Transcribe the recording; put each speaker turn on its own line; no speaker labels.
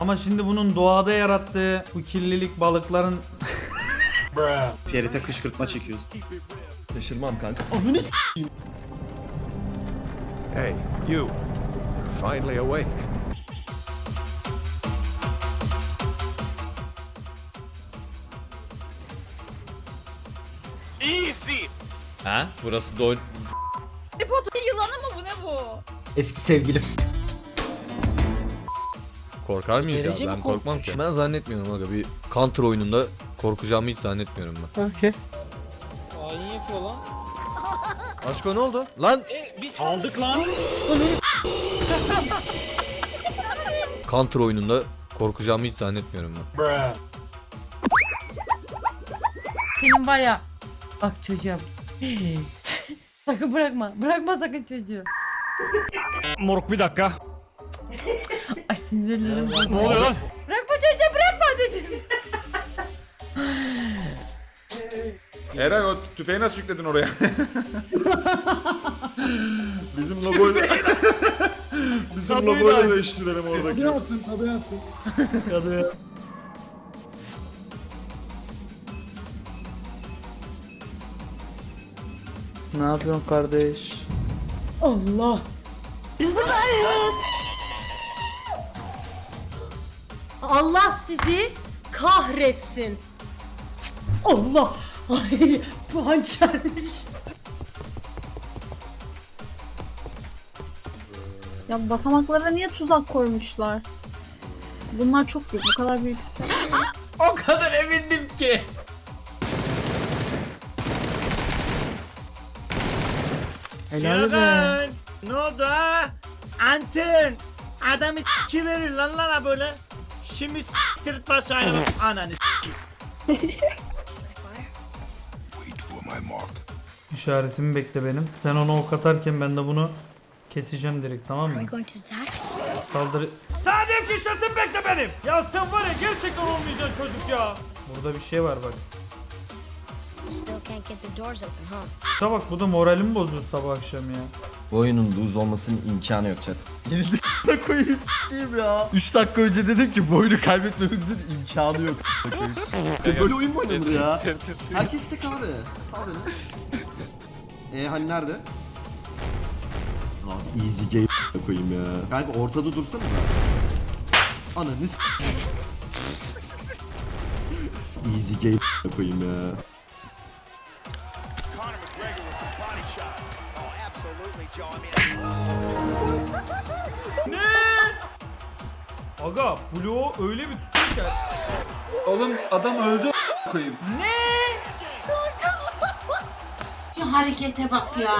Ama şimdi bunun doğada yarattığı bu kirlilik balıkların
Ferit'e kışkırtma çekiyoruz.
Şaşırmam kanka. Ananı s-
Hey, you. You're finally awake.
Ha? Burası do
Harry Potter yılanı mı bu ne bu?
Eski sevgilim.
Korkar mıyız
Derece
ya? Ben korkmam ki. Ben zannetmiyorum aga. Bir counter oyununda korkacağımı hiç zannetmiyorum ben.
Hain yapıyor lan.
Aşko ne oldu? Lan
E biz
Aldık lan.
counter oyununda korkacağımı hiç zannetmiyorum ben.
Senin baya. Bak çocuğum. sakın bırakma. Bırakma sakın çocuğu.
Moruk bir dakika.
Sinirlerim bozuldu.
Ne oluyor lan?
Bırakma çocuğu bırakma dedim.
Eray o tüfeği nasıl yükledin oraya? Bizim logoyla... Bizim
Tabii
logoyla
lan.
değiştirelim oradaki.
Kadı. Ne yapıyorsun kardeş?
Allah. Biz buradayız. Allah sizi kahretsin. Allah. Ay bu hançermiş.
Ya basamaklara niye tuzak koymuşlar? Bunlar çok büyük. Bu kadar büyük istemiyorum.
o kadar emindim ki.
Helal be.
Ne oldu ha? Anten. Adamı s**ki verir lan lan ha böyle. Şimdi s**tirt basayım ananı s**ki.
İşaretimi bekle benim. Sen onu ok atarken ben de bunu keseceğim direkt tamam mı? Diyorum ki işaretimi bekle benim. Ya sen var ya gerçekten olmayacaksın çocuk ya. Burada bir şey var bak. Şuna bak bu da moralimi bozuyor sabah akşam ya.
Bu oyunun lose olmasının imkanı yok chat. Yenildik da koyayım s**eyim ya. 3 dakika önce dedim ki bu oyunu kaybetmemizin imkanı yok. E, Böyle oyun mu oynanır ya? Herkes tek abi. Sağ beni. E hani nerede? Lan easy game koyayım ya. Kanka ortada dursana Ananı s**. Easy game koyayım ya.
Aga bloğu öyle bir tutuyor ki.
Oğlum adam öldü koyayım.
Şu harekete bak ya.